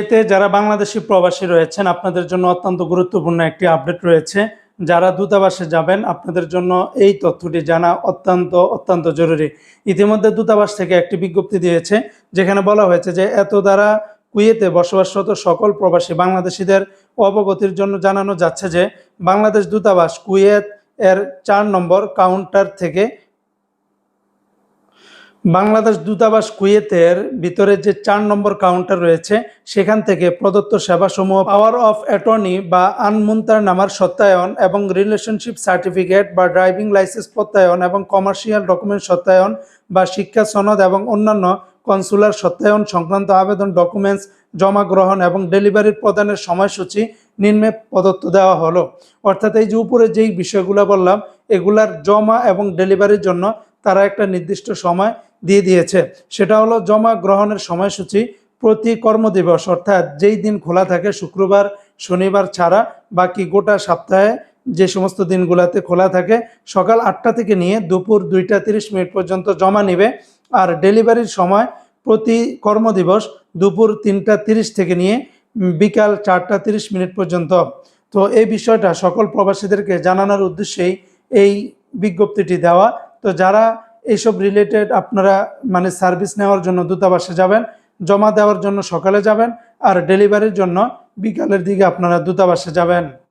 এতে যারা বাংলাদেশি প্রবাসী রয়েছেন, আপনাদের জন্য অত্যন্ত গুরুত্বপূর্ণ একটি আপডেট রয়েছে। যারা দূতাবাসে যাবেন, আপনাদের জন্য এই তথ্যটি জানা অত্যন্ত অত্যন্ত জরুরি। ইতিমধ্যে দূতাবাস থেকে একটি বিজ্ঞপ্তি দিয়েছে, যেখানে বলা হয়েছে যে এত দ্বারা কুয়েতে বসবাসরত সকল প্রবাসী বাংলাদেশিদের অবগতির জন্য জানানো যাচ্ছে যে বাংলাদেশ দূতাবাস কুয়েত এর চার নম্বর কাউন্টার থেকে বাংলাদেশ দূতাবাস কুয়েতের ভিতরে যে চার নম্বর কাউন্টার রয়েছে, সেখান থেকে প্রদত্ত সেবাসমূহ পাওয়ার অফ অ্যাটর্নি বা আনমুন্তার নামার সত্যায়ন এবং রিলেশনশিপ সার্টিফিকেট বা ড্রাইভিং লাইসেন্স প্রত্যায়ন এবং কমার্শিয়াল ডকুমেন্ট সত্যায়ন বা শিক্ষা সনদ এবং অন্যান্য কনসুলার সত্যায়ন সংক্রান্ত আবেদন ডকুমেন্টস জমা গ্রহণ এবং ডেলিভারির প্রদানের সময়সূচি নিম্নে প্রদত্ত দেওয়া হলো। অর্থাৎ এই যে উপরে যেই বিষয়গুলো বললাম, এগুলার জমা এবং ডেলিভারির জন্য তারা একটা নির্দিষ্ট সময় দিয়ে দিয়েছে। সেটা হলো জমা গ্রহণের সময়সূচি, প্রতি কর্মদিবস, অর্থাৎ যেই দিন খোলা থাকে, শুক্রবার, শনিবার ছাড়া বাকি গোটা সপ্তাহে যে সমস্ত দিনগুলোতে খোলা থাকে, সকাল আটটা থেকে নিয়ে দুপুর দুইটা তিরিশ মিনিট পর্যন্ত জমা নেবে। আর ডেলিভারির সময় প্রতি কর্মদিবস দুপুর তিনটা তিরিশ থেকে নিয়ে বিকাল চারটা তিরিশ মিনিট পর্যন্ত। তো এই বিষয়টা সকল প্রবাসীদেরকে জানানোর উদ্দেশ্যেই এই বিজ্ঞপ্তিটি দেওয়া। তো যারা এইসব রিলেটেড আপনারা মানে সার্ভিস নেওয়ার জন্য দূতাবাসে যাবেন, জমা দেওয়ার জন্য সকালে যাবেন, আর ডেলিভারির জন্য বিকালের দিকে আপনারা দূতাবাসে যাবেন।